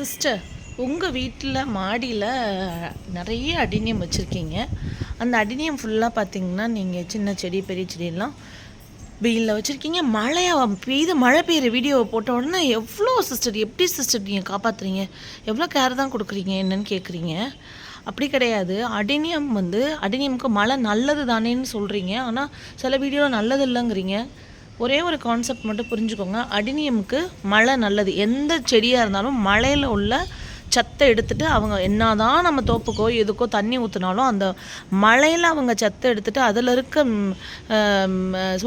Sister உங்கள் வீட்டில் மாடியில் நிறைய அடினியம் வச்சுருக்கீங்க. அந்த அடினியம் ஃபுல்லாக பார்த்தீங்கன்னா நீங்கள் சின்ன செடி பெரிய செடியெல்லாம் வெயிலில் வச்சுருக்கீங்க. மழையாக பெய்து மழை பெய்யுற வீடியோவை போட்ட உடனே எவ்வளோ சிஸ்டர் எப்படி சிஸ்டர் நீங்கள் காப்பாற்றுறீங்க எவ்வளோ கேர் தான் கொடுக்குறீங்க? என்னன்னு கேட்குறீங்க அப்படி கிடையாது. அடினியம் வந்து அடினியமுக்கு மழை நல்லது தானேன்னு சொல்கிறீங்க ஆனால் சில வீடியோவில் நல்லது இல்லைங்கிறீங்க. ஒரே ஒரு கான்செப்ட் மட்டும் புரிஞ்சுக்கோங்க. அடினியமுக்கு மழை நல்லது. எந்த செடியாக இருந்தாலும் மழையில் உள்ள சத்தை எடுத்துட்டு அவங்க என்னதான் நம்ம தோப்புக்கோ எதுக்கோ தண்ணி ஊற்றினாலும் அந்த மழையில் அவங்க சத்தை எடுத்துட்டு அதில் இருக்க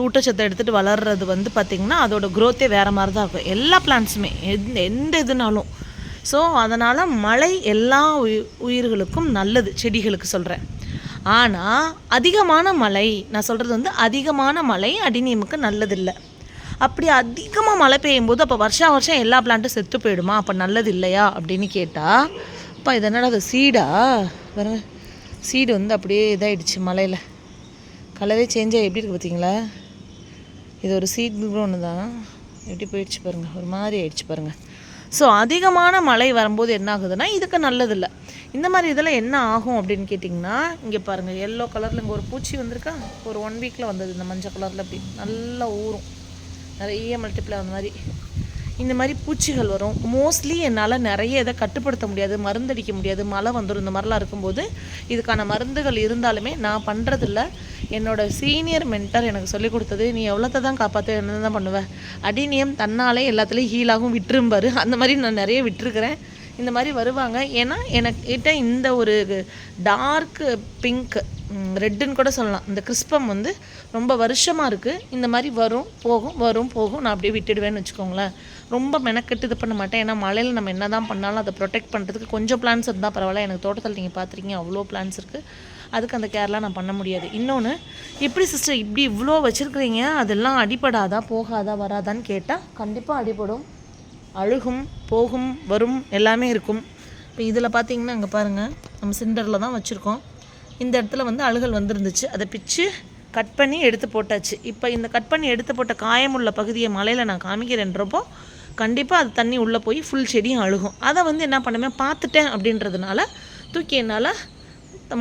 ஊட்டச்சத்தை எடுத்துகிட்டு வளர்றது வந்து பார்த்திங்கன்னா அதோட க்ரோத்தே வேறு மாதிரி தான் இருக்கும். எல்லா பிளான்ட்ஸுமே எந்த எந்த இதுனாலும். ஸோ அதனால் மழை எல்லா உயி- உயிர்களுக்கும் நல்லது செடிகளுக்கு சொல்கிறேன் ஆனால் அதிகமான மழை நான் சொல்கிறது வந்து அதிகமான மழை அடினியமுக்கு நல்லதில்லை. அப்படி அதிகமாக மழை பெய்யும் போது அப்போ வருஷா வருஷம் எல்லா பிளான்ட்டும் செத்து போயிடுமா? அப்போ நல்லது இல்லையா அப்படின்னு கேட்டால் அப்பா இது என்னடா அது சீடா வர சீடு வந்து அப்படியே இதாயிடுச்சு மழையில். கலரே சேஞ்ச் ஆகி எப்படி இருக்குது பார்த்தீங்களா இது ஒரு சீட் ஒன்று தான் எப்படி போயிடுச்சு பாருங்கள் ஒரு மாதிரி ஆயிடுச்சு பாருங்கள் ஸோ அதிகமான மழை வரும்போது என்ன ஆகுதுன்னா இதுக்கு நல்லதில்லை. இந்த மாதிரி இதில் என்ன ஆகும் அப்படின்னு கேட்டிங்கன்னா இங்கே பாருங்கள் எல்லோ கலரில் இங்கே ஒரு பூச்சி வந்திருக்கா? ஒரு ஒன் வீக்கில் வந்தது இந்த மஞ்சள் கலரில் அப்படி. நல்லா ஊறும். நிறைய மல்டிப்ளை அந்த மாதிரி. இந்த மாதிரி பூச்சிகள் வரும். மோஸ்ட்லி என்னால் நிறைய இதை கட்டுப்படுத்த முடியாது மருந்தடிக்க முடியாது மழை வந்துடும் இந்த மாதிரிலாம் இருக்கும்போது இதுக்கான மருந்துகள் இருந்தாலுமே நான் பண்ணுறதில்ல என்னோடய சீனியர் மென்டர் எனக்கு சொல்லிக் கொடுத்தது நீ எவ்வளோத்தை தான் காப்பாற்ற என்ன தான் பண்ணுவேன் அடிநியம் தன்னாலே எல்லாத்துலேயும் ஹீலாகவும் விட்டுரும்பாரு அந்த மாதிரி நான் நிறைய விட்டுருக்கிறேன். இந்த மாதிரி வருவாங்க. ஏன்னா எனக்கிட்ட இந்த ஒரு டார்க் பிங்க் ரெட்டுன்னு கூட சொல்லலாம். இந்த கிறிஸ்பம் வந்து ரொம்ப வருஷமாக இருக்குது இந்த மாதிரி வரும் போகும் வரும் போகும். நான் அப்படியே விட்டுடுவேன்னு வச்சுக்கோங்களேன். ரொம்ப மெனக்கெட்டு இது பண்ண மாட்டேன். ஏன்னா மழையில் நம்ம என்ன தான் பண்ணாலும் அதை ப்ரொடெக்ட் பண்ணுறதுக்கு கொஞ்சம் பிளான்ஸ் இருந்தால் பரவாயில்ல. எனக்கு தோட்டத்தில் நீங்கள் பார்த்துருக்கீங்க அவ்வளோ பிளான்ஸ் இருக்குது அதுக்கு அந்த கேர்லாம் நான் பண்ண முடியாது. இன்னொன்று எப்படி சிஸ்டர் இப்படி இவ்வளோ வச்சுருக்கிறீங்க? அதெல்லாம் அடிபடாதா போகாதா வராதான்னு கேட்டால் கண்டிப்பாக அடிபடும். அழுகும் போகும் வரும் எல்லாமே இருக்கும். இப்போ இதில் பார்த்தீங்கன்னா அங்கே பாருங்கள் நம்ம சிண்டரில் தான் வச்சுருக்கோம். இந்த இடத்துல வந்து அழுகல் வந்துருந்துச்சு. அதை பிச்சு கட் பண்ணி எடுத்து போட்டாச்சு. இப்போ இந்த கட் பண்ணி எடுத்து போட்ட காயமுள்ள பகுதியை மலையில் நான் காமிக்கிறேன்றப்போ கண்டிப்பாக அது தண்ணி உள்ளே போய் ஃபுல் செடியும் அழுகும். அதை வந்து என்ன பண்ணுவேன்? பார்த்துட்டேன் அப்படின்றதுனால தூக்கி என்னால்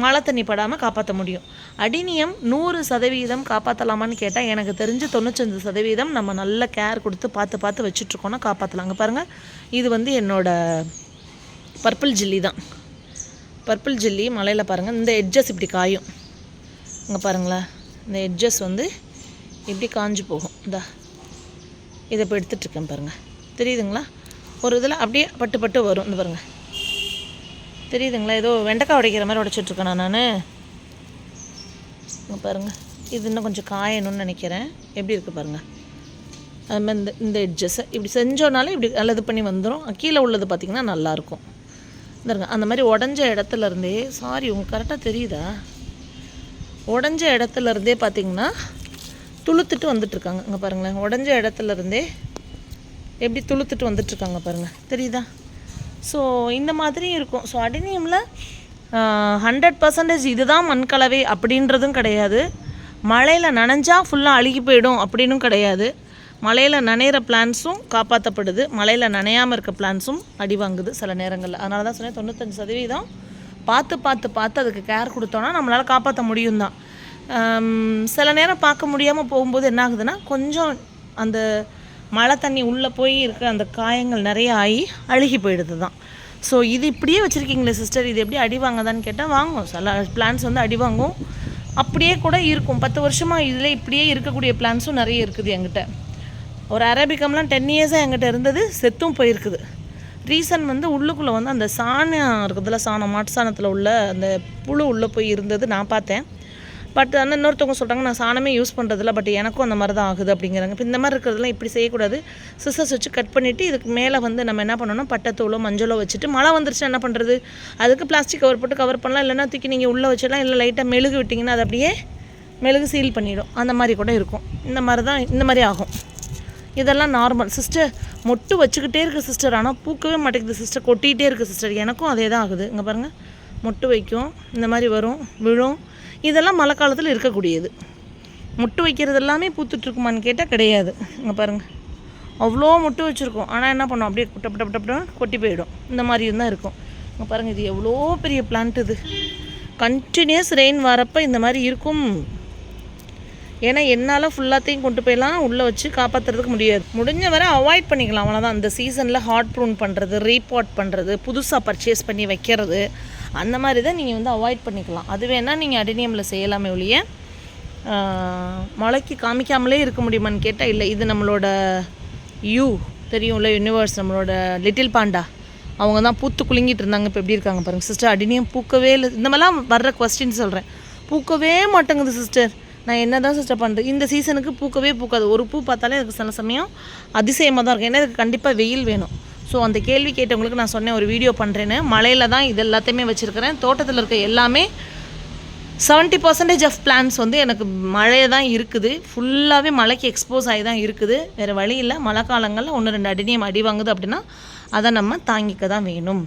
மழை தண்ணி படாமல் காப்பாற்ற முடியும். அடினியம் நூறு சதவீதம் காப்பாற்றலாமான்னு கேட்டால் எனக்கு தெரிஞ்சு தொண்ணூத்தஞ்சு சதவீதம் நம்ம நல்ல கேர் கொடுத்து பார்த்து பார்த்து வச்சுட்ருக்கோன்னா காப்பாற்றலாங்க பாருங்கள் இது வந்து என்னோடய பர்பிள் ஜில்லி தான். பர்பிள் ஜில்லி மலையில் பாருங்கள் இந்த எட்ஜஸ் இப்படி காயும். இங்கே பாருங்களேன் இந்த எட்ஜஸ் வந்து இப்படி காஞ்சு போகும். இந்தா இதை இப்போ எடுத்துகிட்ருக்கேன் பாருங்கள் தெரியுதுங்களா? ஒரு இதில் அப்படியே பட்டு பட்டு வரும். இந்த பாருங்கள் தெரியுதுங்களா? ஏதோ வெண்டைக்காய் உடைக்கிற மாதிரி உடைச்சிட்ருக்கேண்ணா நான்? பாருங்கள் இது இன்னும் கொஞ்சம் காயணும்னு நினைக்கிறேன். எப்படி இருக்குது பாருங்கள் அது மாதிரி இந்த இந்த எட்ஜஸை இப்படி செஞ்சோனாலே இப்படி நல்ல இது பண்ணி வந்துடும் கீழே உள்ளது பார்த்திங்கன்னா நல்லாயிருக்கும் இருங்க அந்த மாதிரி உடஞ்ச இடத்துல இருந்தே சாரி உங்களுக்கு கரெக்டாக தெரியுதா? உடஞ்ச இடத்துல இருந்தே பார்த்தீங்கன்னா துளுத்துட்டு வந்துட்டுருக்காங்க இங்கே பாருங்களேன் உடஞ்ச இடத்துல இருந்தே எப்படி துளுத்துட்டு வந்துட்டுருக்காங்க பாருங்கள் தெரியுதா? ஸோ இந்த மாதிரி இருக்கும். ஸோ அடினியமில் ஹண்ட்ரட் பர்சன்டேஜ் இதுதான் மண்கலவை அப்படின்றதும் கிடையாது. மழையில் நனைஞ்சா ஃபுல்லாக அழுகி போயிடும் அப்படின்னும் கிடையாது. மழையில் நனையிற பிளான்ஸும் காப்பாற்றப்படுது மழையில் நனையாமல் இருக்க பிளான்ஸும் அடி வாங்குது சில நேரங்களில். அதனால தான் சொன்னேன் தொண்ணூத்தஞ்சு சதவீதம் பார்த்து பார்த்து பார்த்து அதுக்கு கேர் கொடுத்தோன்னா நம்மளால் காப்பாற்ற முடியும் தான். சில நேரம் பார்க்க முடியாமல் போகும்போது என்ன ஆகுதுன்னா கொஞ்சம் அந்த மழை தண்ணி உள்ளே போய் இருக்க அந்த காயங்கள் நிறைய ஆகி அழுகி போயிடுது தான். ஸோ இது இப்படியே வச்சுருக்கீங்களே சிஸ்டர் இது எப்படி அடி வாங்குதான்னு கேட்டால் வாங்கும் சில பிளான்ஸ் வந்து அடி வாங்கும் அப்படியே கூட இருக்கும். பத்து வருஷமாக இதில் இப்படியே இருக்கக்கூடிய பிளான்ஸும் நிறைய இருக்குது என்கிட்ட. ஒரு அரேபிகம்லாம் டென் இயர்ஸாக என்கிட்ட இருந்தது செத்தும் போயிருக்குது. ரீசன் வந்து உள்ளுக்குள்ளே வந்து அந்த சாணம் இருக்குதுல்ல சாணம் மாட்டு சாணத்தில் உள்ள அந்த புழு உள்ளே போய் இருந்தது நான் பார்த்தேன். பட் ஆனால் இன்னொருத்தவங்க சொல்கிறாங்க நான் சாணமே யூஸ் பண்ணுறதில்ல பட் எனக்கும் அந்த மாதிரி தான் ஆகுது அப்படிங்கிறாங்க. இப்போ இந்த மாதிரி இருக்கிறதுலாம் இப்படி செய்யக்கூடாது. சிசர்ஸ் வச்சு கட் பண்ணிவிட்டு இதுக்கு மேலே வந்து நம்ம என்ன பண்ணணும்? பட்டைத்தூளோ மஞ்சளோ வச்சுட்டு மழை வந்துருச்சுன்னா என்ன பண்ணுறது அதுக்கு பிளாஸ்டிக் கவர் போட்டு கவர் பண்ணலாம். இல்லைன்னா தூக்கி நீங்கள் உள்ளே வச்சிடலாம். இல்லை லைட்டாக மெழுகு விட்டிங்கன்னா அது அப்படியே மெழுகு சீல் பண்ணிடும். அந்த மாதிரி கூட இருக்கும். இந்த மாதிரி தான் இந்த மாதிரி ஆகும். இதெல்லாம் நார்மல் சிஸ்டர் மொட்டு வச்சுக்கிட்டே இருக்குது சிஸ்டர் ஆனால் பூக்கவே மாட்டேங்குது சிஸ்டர் கொட்டிகிட்டே இருக்குது சிஸ்டர் எனக்கும் அதே தான் ஆகுது. இங்கே பாருங்கள் மொட்டு வைக்கும். இந்த மாதிரி வரும் விழும். இதெல்லாம் மழை காலத்தில் இருக்கக்கூடியது. முட்டு வைக்கிறது எல்லாமே பூத்துட்ருக்குமான்னு கேட்டால் கிடையாது. இங்கே பாருங்கள் அவ்வளோ முட்டு வச்சுருக்கோம். ஆனால் என்ன பண்ணோம்? அப்படியே புட்ட புட்ட புட்ட கொட்டி போயிடும். இந்த மாதிரியும் தான் இருக்கும். இங்கே பாருங்கள் இது எவ்வளோ பெரிய பிளான்ட் இது. கண்டினியூஸ் ரெயின் வரப்போ இந்த மாதிரி இருக்கும். ஏன்னா என்னால் ஃபுல்லாத்தையும் கொண்டு போயெல்லாம் உள்ளே வச்சு காப்பாற்றுறதுக்கு முடியாது. முடிஞ்ச வரை அவாய்ட் பண்ணிக்கலாம் அவ்வளோதான் அந்த சீசனில் ஹாட் ப்ரூன் பண்ணுறது ரீபாட் பண்ணுறது புதுசாக பர்ச்சேஸ் பண்ணி வைக்கிறது அந்த மாதிரி தான் நீங்கள் வந்து அவாய்ட் பண்ணிக்கலாம். அது வேணால் நீங்கள் அடினியமில் செய்யலாமே ஒழிய மழைக்கு காமிக்காமலே இருக்க முடியுமான்னு கேட்டால் இல்லை இது நம்மளோட யூ தெரியும்ல யூனிவர்ஸ் நம்மளோட லிட்டில் பாண்டா அவங்க தான் பூத்து குலுங்கிட்டு இருந்தாங்க இப்போ எப்படி இருக்காங்க பாருங்கள் சிஸ்டர் அடினியம் பூக்கவே இல்லை இந்த மாதிரிலாம் வர்ற கொஸ்டின் சொல்கிறேன் பூக்கவே மாட்டேங்குது சிஸ்டர் நான் என்ன தான் சிஸ்டர் பண்ணுறது இந்த சீசனுக்கு பூக்கவே பூக்காது. ஒரு பூ பார்த்தாலே எனக்கு சில சமயம் அதிசயமாக தான் இருக்கும். ஏன்னா எனக்கு கண்டிப்பாக வெயில் வேணும். ஸோ அந்த கேள்வி கேட்டவங்களுக்கு நான் சொன்னேன் ஒரு வீடியோ பண்ணுறேன்னு மழையில் தான் இது எல்லாத்தையுமே வச்சுருக்கிறேன். தோட்டத்தில் இருக்க எல்லாமே செவன்ட்டி பர்சன்டேஜ் ஆஃப் பிளான்ஸ் வந்து எனக்கு மழையை தான் இருக்குது. ஃபுல்லாகவே மழைக்கு எக்ஸ்போஸ் ஆகி தான் இருக்குது. வேறு வழி இல்லை. மழை காலங்களில் ஒன்று ரெண்டு அடினியம் அடி வாங்குது அப்படின்னா அதை நம்ம தாங்கிக்க தான் வேணும்.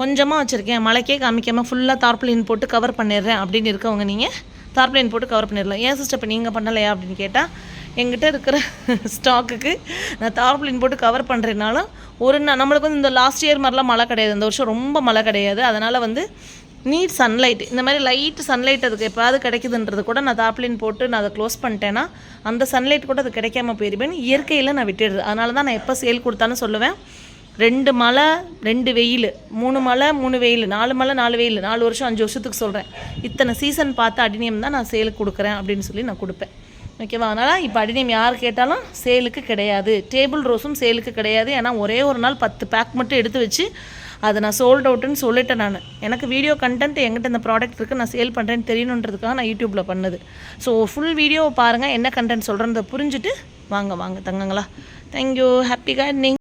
கொஞ்சமாக வச்சுருக்கேன். மழைக்கே காமிக்காமல் ஃபுல்லாக தார்பிளின் போட்டு கவர் பண்ணிடுறேன் அப்படின்னு இருக்கவங்க நீங்கள் தார்ப்ளின் போட்டு கவர் பண்ணிடலாம். ஏன் சிஸ்டர் இப்போ நீங்கள் பண்ணலையா அப்படின்னு கேட்டால் எங்கிட்ட இருக்கிற ஸ்டாக்குக்கு நான் தார்ப்ளின் போட்டு கவர் பண்ணுறதுனாலும் ஒரு நா- நம்மளுக்கு வந்து இந்த லாஸ்ட் இயர் மாதிரிலாம் மழை கிடையாது. இந்த வருஷம் ரொம்ப மழை கிடையாது. அதனால் வந்து நீட் சன்லைட் இந்த மாதிரி லைட் சன்லைட் அதுக்கு எப்போது கிடைக்குதுன்றது கூட நான் தாப்ளின் போட்டு நான் அதை க்ளோஸ் பண்ணிட்டேன்னா அந்த சன்லைட் கூட அது கிடைக்காம போயிருப்பேன் இயற்கையில் நான் விட்டுடுது அதனால தான் நான் எப்போ சேல் கொடுத்தாலும் சொல்லுவேன். ரெண்டு மழை ரெண்டு வெயில். மூணு மழை மூணு வெயில். நாலு மழை நாலு வெயில். நாலு வருஷம் அஞ்சு வருஷத்துக்கு சொல்கிறேன் இத்தனை சீசன் பார்த்து அடினியம் தான் நான் சேலுக்கு கொடுக்குறேன் அப்படின்னு சொல்லி நான் கொடுப்பேன். ஓகேவா அதனால் இப்போ அடினியம் யார் கேட்டாலும் சேலுக்கு கிடையாது. டேபிள் ரோஸும் சேலுக்கு கிடையாது. ஏன்னா ஒரே ஒரு நாள் பத்து பேக் மட்டும் எடுத்து வச்சு அதை நான் சோல்ட் அவுட்டுன்னு சொல்லிட்டேன் நான். எனக்கு வீடியோ கண்டென்ட் எங்கிட்ட இந்த ப்ராடக்ட் இருக்குது நான் சேல் பண்ணுறேன்னு தெரியணுன்றதுக்காக நான் யூடியூப்பில் பண்ணது. ஸோ ஃபுல் வீடியோவை பாருங்கள் என்ன கண்டென்ட் சொல்கிறத புரிஞ்சுட்டு வாங்க வாங்க தங்கங்களா. Thank you happy gardening